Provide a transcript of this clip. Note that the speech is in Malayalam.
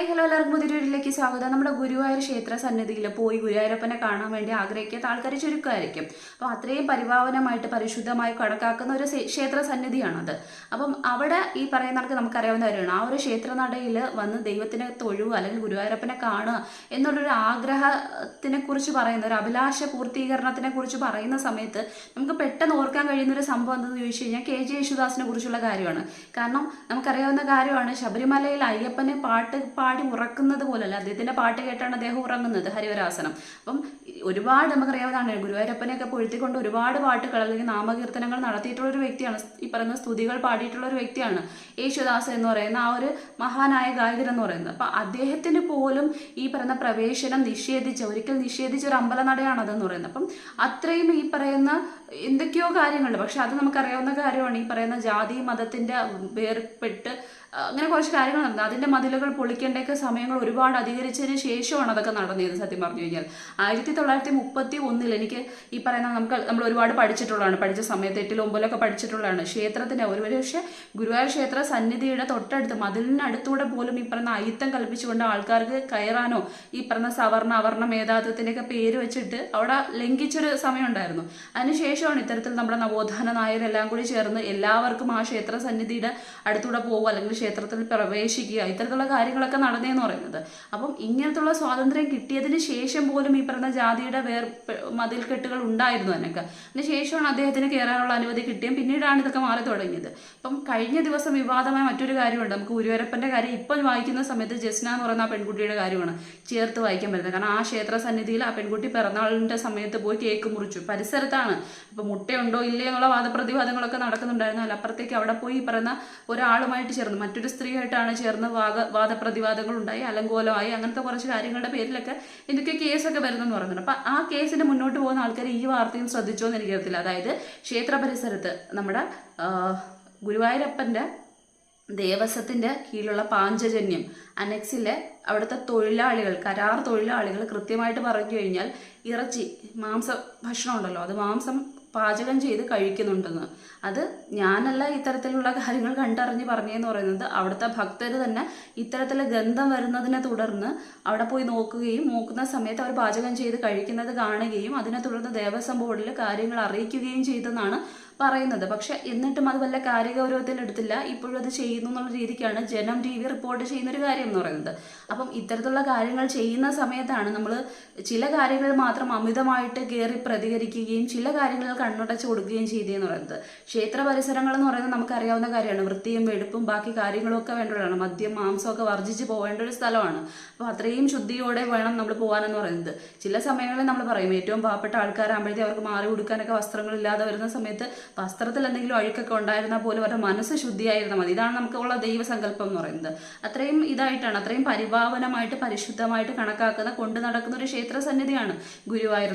ഹായ് ഹലോ എല്ലാവർക്കും പുതിയൊരുവിലേക്ക് സ്വാഗതം. നമ്മുടെ ഗുരുവായൂർ ക്ഷേത്ര സന്നിധിയിൽ പോയി ഗുരുവായൂരപ്പനെ കാണാൻ വേണ്ടി ആഗ്രഹിക്കാത്ത ആൾക്കാർ ചുരുക്കമായിരിക്കും. അപ്പോൾ അത്രയും പരിഭാവനമായിട്ട് പരിശുദ്ധമായി കണക്കാക്കുന്ന ഒരു ക്ഷേത്ര സന്നിധിയാണത്. അപ്പം അവിടെ ഈ പറയുന്ന ആൾക്ക് നമുക്കറിയാവുന്ന കാര്യമാണ്. ആ ഒരു ക്ഷേത്രനടയിൽ വന്ന് ദൈവത്തിനെ തൊഴുക അല്ലെങ്കിൽ ഗുരുവായൂരപ്പനെ കാണുക എന്നുള്ളൊരു ആഗ്രഹത്തിനെ കുറിച്ച് പറയുന്ന ഒരു അഭിലാഷ പൂർത്തീകരണത്തിനെ കുറിച്ച് പറയുന്ന സമയത്ത് നമുക്ക് പെട്ടെന്ന് ഓർക്കാൻ കഴിയുന്ന ഒരു സംഭവം എന്തെന്ന് ചോദിച്ചു കഴിഞ്ഞാൽ കെ ജെ യേശുദാസിനെ കുറിച്ചുള്ള കാര്യമാണ്. കാരണം നമുക്കറിയാവുന്ന കാര്യമാണ് ശബരിമലയിൽ അയ്യപ്പനെ പാട്ട് പാടി ഉറക്കുന്നത് പോലല്ല. അദ്ദേഹത്തിന്റെ പാട്ട് കേട്ടാണ് അദ്ദേഹം ഉറങ്ങുന്നത്. ഹരിവരാസനം. അപ്പം ഒരുപാട് നമുക്കറിയാവുന്നതാണ് ഗുരുവായൂരപ്പനെയൊക്കെ പൊഴുത്തിക്കൊണ്ട് ഒരുപാട് പാട്ടുകൾ അല്ലെങ്കിൽ നാമകീർത്തനങ്ങൾ നടത്തിയിട്ടുള്ള ഒരു വ്യക്തിയാണ്. ഈ പറയുന്ന സ്തുതികൾ പാടിയിട്ടുള്ള ഒരു വ്യക്തിയാണ് യേശുദാസ് എന്ന് പറയുന്ന ആ ഒരു മഹാനായ ഗായകൻ എന്ന് പറയുന്നത്. അപ്പം അദ്ദേഹത്തിന് പോലും ഈ പറയുന്ന പ്രവേശനം നിഷേധിച്ച ഒരിക്കൽ നിഷേധിച്ച ഒരു അമ്പലനടയാണ് അതെന്ന് പറയുന്നത്. അപ്പം അത്രയും ഈ പറയുന്ന എന്തൊക്കെയോ കാര്യങ്ങളുണ്ട്. പക്ഷെ അത് നമുക്കറിയാവുന്ന കാര്യമാണ്. ഈ പറയുന്ന ജാതി മതത്തിന്റെ വേർപെട്ട് അങ്ങനെ കുറച്ച് കാര്യങ്ങൾ നടന്നു അതിന്റെ മതിലുകൾ പൊളിക്കേണ്ടൊക്കെ സമയങ്ങൾ ഒരുപാട് അധികരിച്ചതിന് ശേഷമാണ് അതൊക്കെ നടന്നത് സത്യം പറഞ്ഞു കഴിഞ്ഞാൽ. ആയിരത്തി തൊള്ളായിരത്തി മുപ്പത്തി ഒന്നിൽ എനിക്ക് ഈ പറയുന്ന നമുക്ക് നമ്മൾ ഒരുപാട് പഠിച്ചിട്ടുള്ളതാണ്. പഠിച്ച സമയത്ത് എട്ടിലും ഒമ്പതിലൊക്കെ പഠിച്ചിട്ടുള്ളതാണ്. ക്ഷേത്രത്തിന്റെ ഒരു പക്ഷേ ഗുരുവായൂർ ക്ഷേത്ര സന്നിധിയുടെ തൊട്ടടുത്ത് മതിലിനടുത്തൂടെ പോലും ഈ പറയുന്ന അയിത്തം കൽപ്പിച്ചുകൊണ്ട് ആൾക്കാർക്ക് കയറാനോ ഈ പറയുന്ന സവർണ അവർണ മേധാവിത്വത്തിന്റെയൊക്കെ പേര് വെച്ചിട്ട് അവിടെ ലംഘിച്ചൊരു സമയം ഉണ്ടായിരുന്നു അതിനുശേഷമാണ് ഇത്തരത്തിൽ നമ്മുടെ നവോത്ഥാന നായരെല്ലാം കൂടി ചേർന്ന് എല്ലാവർക്കും ആ ക്ഷേത്ര സന്നിധിയുടെ അടുത്തൂടെ പോകുക അല്ലെങ്കിൽ ക്ഷേത്രത്തിൽ പ്രവേശിക്കുക ഇത്തരത്തിലുള്ള കാര്യങ്ങളൊക്കെ നടന്നേന്ന് പറയുന്നത്. അപ്പം ഇങ്ങനത്തുള്ള സ്വാതന്ത്ര്യം കിട്ടിയതിന് ശേഷം പോലും ഈ പറയുന്ന ജാതിയുടെ വേർ മതിൽക്കെട്ടുകൾ ഉണ്ടായിരുന്നു അതിനൊക്കെ. അതിന് ശേഷമാണ് അദ്ദേഹത്തിന് കയറാനുള്ള അനുമതി കിട്ടിയും പിന്നീടാണ് ഇതൊക്കെ മാറി തുടങ്ങിയത്. അപ്പം കഴിഞ്ഞ ദിവസം വിവാദമായ മറ്റൊരു കാര്യമുണ്ട്. നമുക്ക് ഗുരുവരപ്പന്റെ കാര്യം ഇപ്പം വായിക്കുന്ന സമയത്ത് ജസ്ന എന്ന് പറയുന്ന ആ പെൺകുട്ടിയുടെ കാര്യമാണ് ചേർത്ത് വായിക്കാൻ പറ്റുന്നത്. കാരണം ആ ക്ഷേത്ര സന്നിധിയിൽ ആ പെൺകുട്ടി പിറന്നാളിന്റെ സമയത്ത് പോയി കേക്ക് മുറിച്ചു. പരിസരത്താണ് ഇപ്പൊ മുട്ടയുണ്ടോ ഇല്ലേ എന്നുള്ള വാദപ്രതിവാദങ്ങളൊക്കെ നടക്കുന്നുണ്ടായിരുന്നു. അപ്പുറത്തേക്ക് അവിടെ പോയി ഈ പറയുന്ന ഒരാളുമായിട്ട് ചേർന്ന് മറ്റൊരു സ്ത്രീയായിട്ടാണ് ചേർന്ന് വാദ വാദപ്രതിവാദങ്ങൾ ഉണ്ടായി അലങ്കോലമായി അങ്ങനത്തെ കുറച്ച് കാര്യങ്ങളുടെ പേരിലൊക്കെ എന്തൊക്കെ കേസൊക്കെ വരുന്നെന്ന് പറയുന്നുണ്ട്. അപ്പൊ ആ കേസിന് മുന്നോട്ട് പോകുന്ന ആൾക്കാർ ഈ വാർത്തയും ശ്രദ്ധിച്ചോ എന്ന് എനിക്കറിയത്തില്ല. അതായത് ക്ഷേത്ര പരിസരത്ത് നമ്മുടെ ഗുരുവായൂരപ്പന്റെ ദേവസ്വത്തിന്റെ കീഴിലുള്ള പാഞ്ചജന്യം അനക്സിലെ അവിടുത്തെ തൊഴിലാളികൾ കരാർ തൊഴിലാളികൾ കൃത്യമായിട്ട് പറഞ്ഞു കഴിഞ്ഞാൽ ഇറച്ചി മാംസ ഭക്ഷണം ഉണ്ടല്ലോ അത് മാംസം പാചകം ചെയ്ത് കഴിക്കുന്നുണ്ടെന്ന്. അത് ഞാനല്ല ഇത്തരത്തിലുള്ള കാര്യങ്ങൾ കണ്ടറിഞ്ഞ് പറഞ്ഞതെന്ന് പറയുന്നത്. അവിടുത്തെ ഭക്തർ തന്നെ ഇത്തരത്തിലെ ഗന്ധം വരുന്നതിനെ തുടർന്ന് അവിടെ പോയി നോക്കുകയും നോക്കുന്ന സമയത്ത് അവർ പാചകം ചെയ്ത് കഴിക്കുന്നത് കാണുകയും അതിനെ തുടർന്ന് ദേവസ്വം ബോർഡിൽ കാര്യങ്ങൾ അറിയിക്കുകയും ചെയ്തെന്നാണ് പറയുന്നത്. പക്ഷെ എന്നിട്ടും അത് വല്ല കാര്യഗൗരവത്തിൽ എടുത്തില്ല ഇപ്പോഴും അത് ചെയ്യുന്നു എന്നുള്ള രീതിക്കാണ് ജനം ടി വി റിപ്പോർട്ട് ചെയ്യുന്ന ഒരു കാര്യം എന്ന് പറയുന്നത്. അപ്പം ഇത്തരത്തിലുള്ള കാര്യങ്ങൾ ചെയ്യുന്ന സമയത്താണ് നമ്മൾ ചില കാര്യങ്ങൾ മാത്രം അമിതമായിട്ട് കയറി പ്രതികരിക്കുകയും ചില കാര്യങ്ങൾ കണ്ണടച്ച് കൊടുക്കുകയും ചെയ്തതെന്ന് പറയുന്നത്. ക്ഷേത്ര പരിസരങ്ങൾ എന്ന് പറയുന്നത് നമുക്കറിയാവുന്ന കാര്യമാണ്. വൃത്തിയും വെടുപ്പും ബാക്കി കാര്യങ്ങളൊക്കെ വേണ്ടതാണ്. മദ്യം മാംസമൊക്കെ വർജിച്ച് പോകേണ്ട ഒരു സ്ഥലമാണ്. അപ്പോൾ അത്രയും ശുദ്ധിയോടെ വേണം നമ്മൾ പോകാനെന്ന് പറയുന്നത്. ചില സമയങ്ങളിൽ നമ്മൾ പറയും ഏറ്റവും പാവപ്പെട്ട ആൾക്കാരാകുമ്പോഴത്തേ അവർക്ക് മാറി കൊടുക്കാനൊക്കെ വസ്ത്രങ്ങളില്ലാതെ വരുന്ന സമയത്ത് വസ്ത്രത്തിൽ എന്തെങ്കിലും അഴുക്കൊക്കെ ഉണ്ടായിരുന്നാൽ പോലും അവരുടെ മനസ്സ് ശുദ്ധിയായിരുന്നാൽ മതി. ഇതാണ് നമുക്കുള്ള ദൈവസങ്കല്പം എന്ന് പറയുന്നത്. അത്രയും ഇതായിട്ടാണ് അത്രയും പരിഭാവനമായിട്ട് പരിശുദ്ധമായിട്ട് കണക്കാക്കുന്ന കൊണ്ടു നടക്കുന്ന ഒരു ക്ഷേത്ര സന്നിധിയാണ് ഗുരുവായൂർ